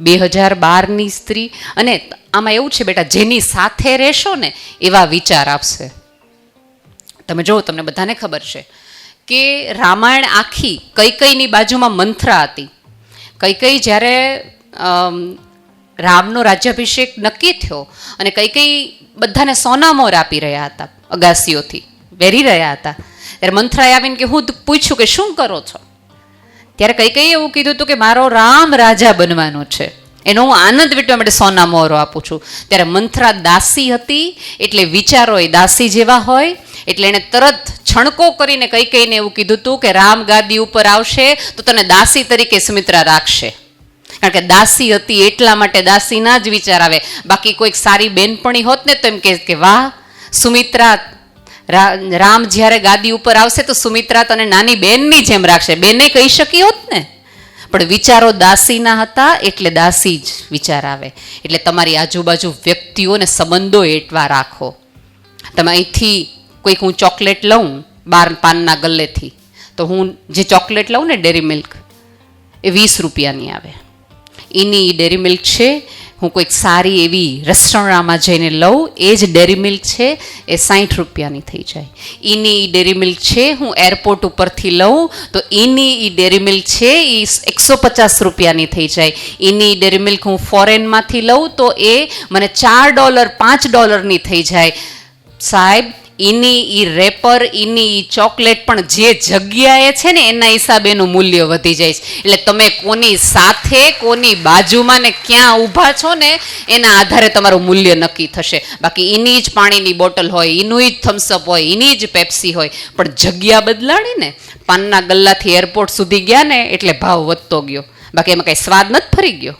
બે હજાર બારની સ્ત્રી. અને આમાં એવું છે, બેટા, જેની સાથે રહેશો ને, એવા વિચાર આપશે. તમે જુઓ તમને બધાને ખબર છે કે રામાયણ આખી કઈ કઈની બાજુમાં મંથરા હતી. કઈ કઈ જ્યારે રામનો રાજ્યાભિષેક નક્કી થયો અને કઈ કઈ બધાને સોનામોર આપી રહ્યા હતા, અગાસીઓથી, વેરી રહ્યા હતા. ત્યારે મંથરાએ આવીને કે, હું પૂછ્યું કે શું કરો છો? ત્યારે કઈ કઈ એવું કીધું હતું કે મારો રામ રાજા બનવાનો છે. એનો હું આનંદ વીટવા માટે સોના મોહરો આપું છું. ત્યારે મંથરા દાસી હતી, એટલે વિચારો એ દાસી જેવા હોય, એટલે એણે તરત છણકો કરીને કઈ કઈને એવું કીધું હતું કે રામ ગાદી ઉપર આવશે તો તને દાસી તરીકે સુમિત્રા રાખશે. કારણ કે દાસી હતી એટલા માટે દાસીના જ વિચાર આવે. બાકી કોઈક સારી બેનપણી હોત ને તો એમ કે, વાહ, સુમિત્રા રામ જ્યારે ગાદી ઉપર આવશે તો સુમિત્રા તને નાની બેનની જેમ રાખશે. બેને કહી શકી હોત ને? પણ વિચારો દાસીના હતા એટલે દાસી જ વિચાર આવે. એટલે તમારી આજુબાજુ વ્યક્તિઓને સંબંધો એટવા રાખો. તમે અહીંથી કોઈક હું ચોકલેટ લઉં બાર પાનના ગલ્લેથી, તો હું જે ચોકલેટ લઉં ને ડેરી મિલ્ક, એ વીસ રૂપિયાની આવે. એની ડેરી મિલ્ક છે હું કોઈક સારી એવી રેસ્ટોરન્ટમાં જઈને લઉં, એ જ ડેરી મિલ્ક છે, એ સાઠ રૂપિયાની થઈ જાય. એની ડેરી મિલ્ક છે, હું એરપોર્ટ ઉપરથી લઉં, તો એની એ ડેરી મિલ્ક છે એ એકસો પચાસ રૂપિયાની થઈ જાય. એની ડેરી મિલ્ક હું ફોરેનમાંથી લઉં, તો એ મને ચાર ડોલર પાંચ ડોલરની થઈ જાય. સાહેબ એની એ રેપર એની એ ચોકલેટ પણ જે જગ્યાએ છે ને એના હિસાબે એનું મૂલ્ય વધી જાય છે. એટલે તમે કોની સાથે, કોની બાજુમાં ને ક્યાં ઊભા છો ને એના આધારે તમારું મૂલ્ય નક્કી થશે. બાકી એની જ પાણીની બોટલ હોય એનું જ થમ્સઅપ હોય એની જ પેપ્સી હોય, પણ જગ્યા બદલાણી ને પાનના ગલ્લાથી એરપોર્ટ સુધી ગયા ને એટલે ભાવ વધતો ગયો. બાકી એમાં કાંઈ સ્વાદ નથી ફરી ગયો.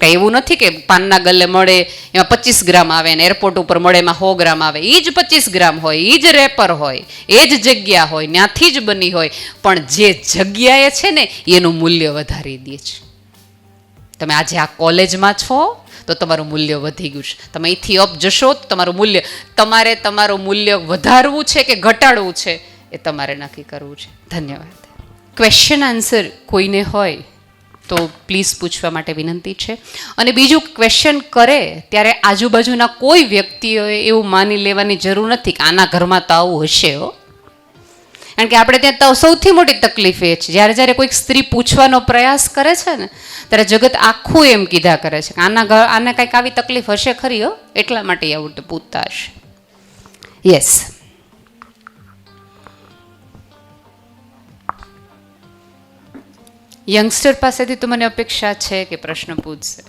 કઈ એવું નથી કે પાનના ગલ્લે મળે, એમાં પચીસ ગ્રામ આવે ને એરપોર્ટ ઉપર મળે, એમાં સો ગ્રામ આવે. એ જ પચીસ ગ્રામ હોય એ જ રેપર હોય, એ જ જગ્યા હોય, ત્યાંથી જ બની હોય. પણ જે જગ્યાએ છે ને, એનું મૂલ્ય વધારી દે છે. તમે આજે આ કોલેજમાં છો, તો તમારું મૂલ્ય વધી ગયું છે. તમે અહીંથી અપ જશો, તો તમારું મૂલ્ય, તમારે તમારું મૂલ્ય વધારવું છે કે ઘટાડવું છે, એ તમારે નક્કી કરવું છે. ધન્યવાદ. ક્વેશ્ચન આન્સર કોઈને હોય તો પ્લીઝ પૂછવા માટે વિનંતી છે. અને બીજું ક્વેશ્ચન કરે, ત્યારે આજુબાજુના કોઈ વ્યક્તિઓએ એવું માની લેવાની જરૂર નથી કે આના ઘરમાં તો આવું હશે, હો. કારણ કે આપણે ત્યાં સૌથી મોટી તકલીફ એ છે. જ્યારે જ્યારે કોઈક સ્ત્રી પૂછવાનો પ્રયાસ કરે છે ને, ત્યારે જગત આખું એમ કીધા કરે છે કે આના ઘર આને કંઈક આવી તકલીફ હશે ખરી, હો. એટલા માટે આવું પૂછતા હશે. યસ યંગસ્ટર પાસેથી તો મને અપેક્ષા છે કે પ્રશ્ન પૂછશે.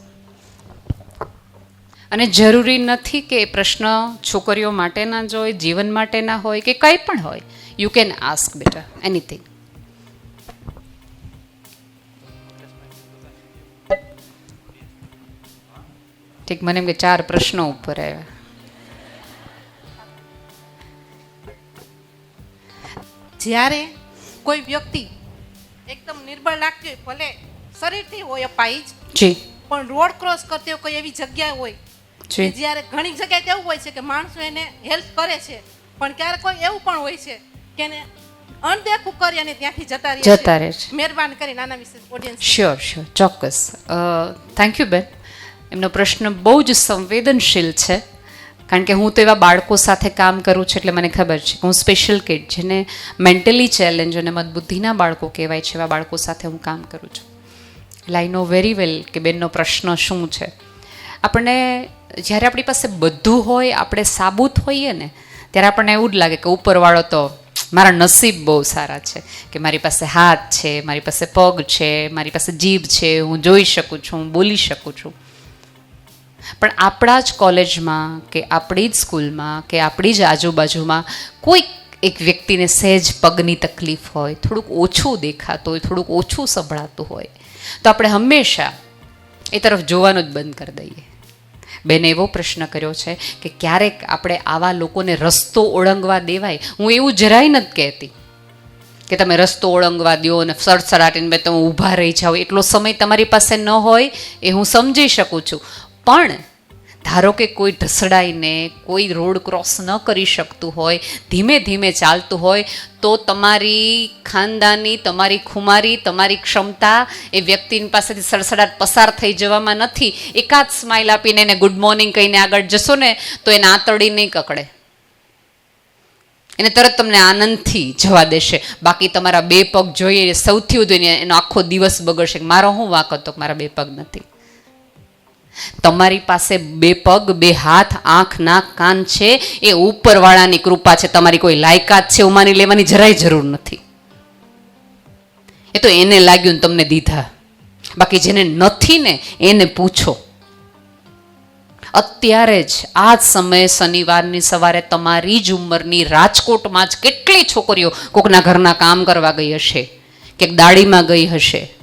અને જરૂરી નથી કે એ પ્રશ્ન છોકરીઓ માટેના જ હોય, જીવન માટેના હોય કે કંઈ પણ હોય. યુ કેન આસ્ક બેટા એનીથિંગ ઠીક, મને એમ કે ચાર પ્રશ્નો ઉપર આવ્યા. જ્યારે કોઈ વ્યક્તિ એકદમ નિર્બળ લાગતી હોય ભલે શરીરથી હોય અપાઈ જ. જી. પણ રોડ ક્રોસ કરતી હોય કોઈ એવી જગ્યા હોય જી. જ્યારે ઘણી જગ્યાએ એવું હોય છે કે માણસો એને હેલ્પ કરે છે પણ ક્યારેક કોઈ એવું પણ હોય છે કે એને અણદેખું કરી અને ત્યાંથી જતા રહે જતા રહે છે. મહેરબાન કરી નાના વિશે ઓડિયન્સ શ્યોર શ્યોર ચોક્કસ. થેન્ક યુ બેન. એમનો પ્રશ્ન બહુ જ સંવેદનશીલ છે. કારણ કે હું તો એવા બાળકો સાથે કામ કરું છું એટલે મને ખબર છે કે હું સ્પેશિયલ કિડ જેને મેન્ટલી ચેલેન્જ અને મતબુદ્ધિના બાળકો કહેવાય છે એવા બાળકો સાથે હું કામ કરું છું. એટલે આઈ નો વેરી વેલ કે બેનનો પ્રશ્ન શું છે. આપણને જ્યારે આપણી પાસે બધું હોય, આપણે સાબુત હોઈએ ને, ત્યારે આપણને એવું જ લાગે કે ઉપરવાળો તો મારા નસીબ બહુ સારા છે, કે મારી પાસે હાથ છે, મારી પાસે પગ છે, મારી પાસે જીભ છે, હું જોઈ શકું છું, હું બોલી શકું છું. પણ આપણા જ કોલેજમાં કે આપણી જ સ્કૂલમાં કે આપણી જ આજુબાજુમાં કોઈક એક વ્યક્તિને સહેજ પગની તકલીફ હોય, થોડુંક ઓછું દેખાતું હોય, થોડુંક ઓછું સંભળાતું હોય, તો આપણે હંમેશા એ તરફ જોવાનું જ બંધ કરી દઈએ. બેને એવો પ્રશ્ન કર્યો છે કે ક્યારેક આપણે આવા લોકોને રસ્તો ઓળંગવા દેવાય? હું એવું જરાય નથી કહેતી કે તમે રસ્તો ઓળંગવા દો અને સડસડાટીને તમે ઊભા રહી જાઓ. એટલો સમય તમારી પાસે ન હોય એ હું સમજી શકું છું. પણ ધારો કે કોઈ ઢસડાઈને કોઈ રોડ ક્રોસ ન કરી શકતું હોય, ધીમે ધીમે ચાલતું હોય, તો તમારી ખાનદાની, તમારી ખુમારી, તમારી ક્ષમતા એ વ્યક્તિની પાસેથી સડસડાટ પસાર થઈ જવામાં નથી. એકાદ સ્માઇલ આપીને એને ગુડ મોર્નિંગ કહીને આગળ જશો ને, તો એને આંતરડી નહીં કકડે. એને તરત તમને આનંદથી જવા દેશે. બાકી તમારા બે પગ જોઈએ, સૌથી વધુ એનો આખો દિવસ બગડશે. મારો હું વાંક હતો મારા બે પગ નથી. તમારી પાસે બે પગ, બે હાથ, આંખ, નાક, કાન છે, એ ઉપરવાળાની કૃપા છે. તમારી કોઈ લાયકાત છે એવું માની લેવાની જરાય જરૂર નથી. એ તો એને લાગ્યું ને તમને દીધા. બાકી જેને નથી ને, એને પૂછો. અત્યારે જ, આ જ સમયે શનિવારની સવારે તમારી જ ઉંમરની રાજકોટમાં જ કેટલી છોકરીઓ કોકના ઘરના કામ કરવા ગઈ હશે કે દાડીમાં ગઈ હશે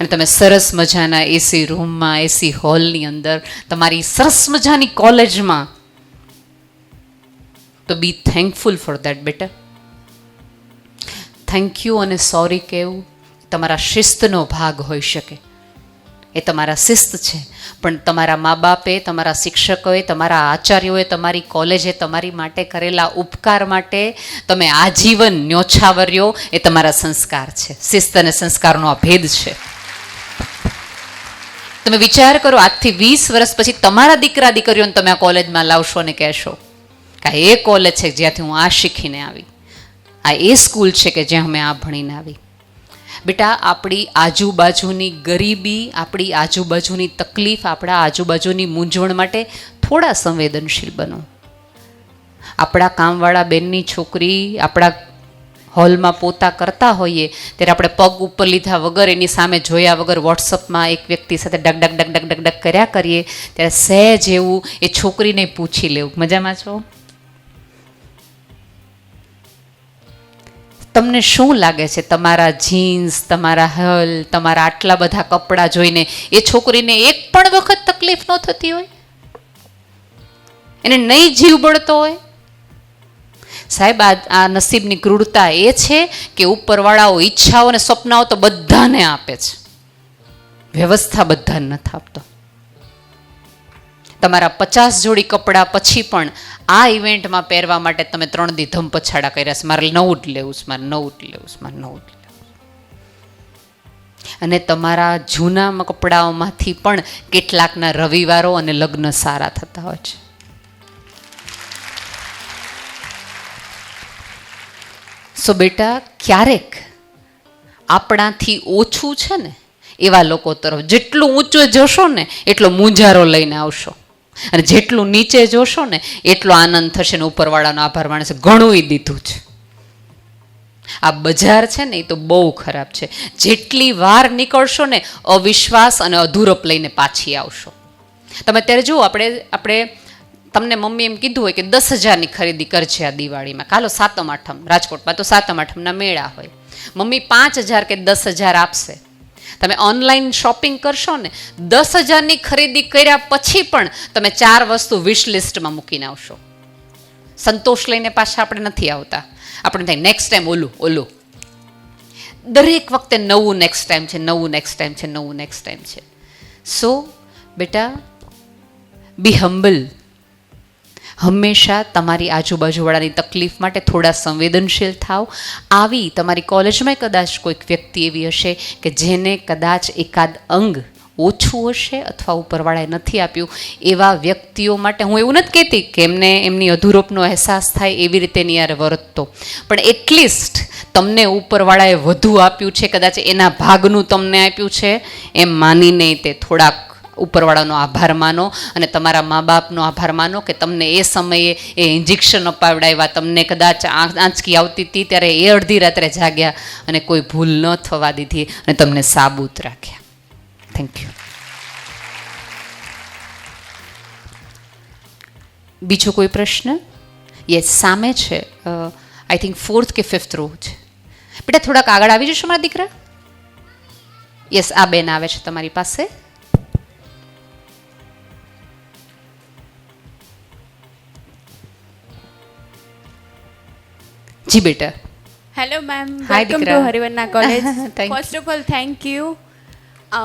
અને તમે સરસ મજાના એસી રૂમમાં એસી હોલની અંદર, તમારી સરસ મજાની કોલેજમાં, તો બી થેન્કફુલ ફોર દેટ બેટા. થેન્ક યુ અને સોરી કહેવું તમારા શિસ્તનો ભાગ હોઈ શકે. એ તમારા શિસ્ત છે. પણ તમારા મા બાપે તમારા શિક્ષકોએ, તમારા આચાર્યોએ, તમારી કોલેજે તમારી માટે કરેલા ઉપકાર માટે તમે આજીવન ન્યોછાવર્યો, એ તમારા સંસ્કાર છે. શિસ્ત અને સંસ્કારનો આ ભેદ છે. તમે વિચાર કરો, આજથી વીસ વર્ષ પછી તમારા દીકરા દીકરીઓને તમે આ કોલેજમાં લાવશો અને કહેશો કે એ કોલેજ છે જ્યાંથી હું આ શીખીને આવી. આ એ સ્કૂલ છે કે જ્યાં અમે આ ભણીને આવી. બેટા, આપણી આજુબાજુની ગરીબી, આપણી આજુબાજુની તકલીફ, આપણા આજુબાજુની મૂંઝવણ માટે થોડા સંવેદનશીલ બનો. આપણા કામવાળા બેનની છોકરી, આપણા હોલમાં પોતા કરતા હોઈએ, ત્યારે આપણે પગ ઉપર લીધા વગર, એની સામે જોયા વગર વોટ્સઅપમાં એક વ્યક્તિ સાથે ડગ ડગ ડગ ડગ ડગ ડગ કર્યા કરીએ, ત્યારે સહેજ એવું એ છોકરીને પૂછી લેવું. મજામાં છો? તમને શું લાગે છે? તમારા જીન્સ તમારા હલ, તમારા આટલા બધા કપડાં જોઈને એ છોકરીને એક પણ વખત તકલીફ ન થતી હોય? એને નહીં જીવ બળતો હોય? સાહેબ, આ આ નસીબની ક્રૂરતા એ છે કે ઉપરવાળાઓ ઈચ્છાઓ અને સ્વપ્નાઓ તો બધાને આપે છે. વ્યવસ્થા બધાને નથી આપતો. તમારા પચાસ જોડી કપડાં પછી પણ આ ઇવેન્ટમાં પહેરવા માટે તમે ત્રણ દી ધમ પછાડા કર્યા છે. મારે નવું જ લેવું છે, મારે નવું જ લેવું છે, મારે નવું જ અને તમારા જૂના કપડાઓમાંથી પણ કેટલાકના રવિવારો અને લગ્ન સારા થતા હોય છે. સો બેટા, ક્યારેક આપણાથી ઓછું છે ને, એવા લોકો તરફ જેટલું ઊંચો જશો ને, એટલો મૂંઝારો લઈને આવશો. અને જેટલું નીચે જોશો ને, એટલો આનંદ થશે ને ઉપરવાળાનો આભાર માણસે ઘણું દીધું છે. આ બજાર છે ને, એ તો બહુ ખરાબ છે. જેટલી વાર નીકળશો ને, અવિશ્વાસ અને અધૂરપ લઈને પાછી આવશો. તમે અત્યારે જુઓ, આપણે આપણે તમને મમ્મી એમ કીધું હોય કે દસ હજારની ખરીદી કરજે આ દિવાળીમાં. કાલો સાતમ આઠમ, રાજકોટમાં તો સાતમ આઠમના મેળા હોય. મમ્મી પાંચ હજાર કે દસ હજાર આપશે. તમે ઓનલાઈન શોપિંગ કરશો ને, દસ હજારની ખરીદી કર્યા પછી પણ તમે ચાર વસ્તુ વિશ લિસ્ટમાં મૂકીને આવશો. સંતોષ લઈને પાછા આપણે નથી આવતા. આપણે થાય નેક્સ્ટ ટાઈમ ઓલું ઓલું. દરેક વખતે નવું નેક્સ્ટ ટાઈમ છે, નવું નેક્સ્ટ ટાઈમ છે, નવું નેક્સ્ટ ટાઈમ છે. સો બેટા બી હમ્બલ હંમેશા તમારી આજુબાજુવાળાની તકલીફ માટે થોડા સંવેદનશીલ થાવ આવી તમારી કોલેજમાં કદાચ કોઈક વ્યક્તિ એવી હશે કે જેને કદાચ એકાદ અંગ ઓછું હશે અથવા ઉપરવાળાએ નથી આપ્યું. એવા વ્યક્તિઓ માટે હું એવું નથી કહેતી કે એમને એમની અધૂરોપનો અહેસાસ થાય એવી રીતે નિયારે યાર વર્તતો પણ એટલીસ્ટ તમને ઉપરવાળાએ વધુ આપ્યું છે, કદાચ એના ભાગનું તમને આપ્યું છે, એમ માનીને તે થોડાક ઉપરવાળાનો આભાર માનો અને તમારા મા બાપનો આભાર માનો કે તમને એ સમયે એ ઇન્જેક્શન અપાવડાવ્યા. તમને કદાચ આંચ- આંચકી આવતી હતી ત્યારે એ અડધી રાત્રે જાગ્યા અને કોઈ ભૂલ ન થવા દીધી અને તમને સાબુત રાખ્યા. થેન્ક યુ બીજો કોઈ પ્રશ્ન? યસ સામે છે. આઈ થિંક ફોર્થ કે ફિફ્થ રો છે. બેટા, થોડાક આગળ આવી જશો મારા દીકરા? યસ આ બેન આવે છે તમારી પાસે. જી બેટા. હેલો મેમ વેલકમ ટુ દીકરા. હરિવન્ના college first of all thank you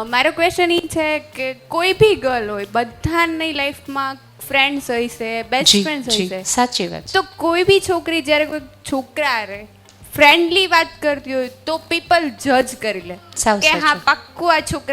મારો ક્વેશ્ચન એ છે કે કોઈ બી ગર્લ હોય બધાની લાઈફમાં ફ્રેન્ડ્સ હોય છે બેસ્ટ ફ્રેન્ડ્સ હોય છે. સાચી વાત તો કોઈ બી છોકરી જ્યારે કોઈ છોકરા રે ફ્રેન્ડલી વાત કરતી હોય તો પીપલ જજ કરી લે કે હા. પાક્કું આ છોકરા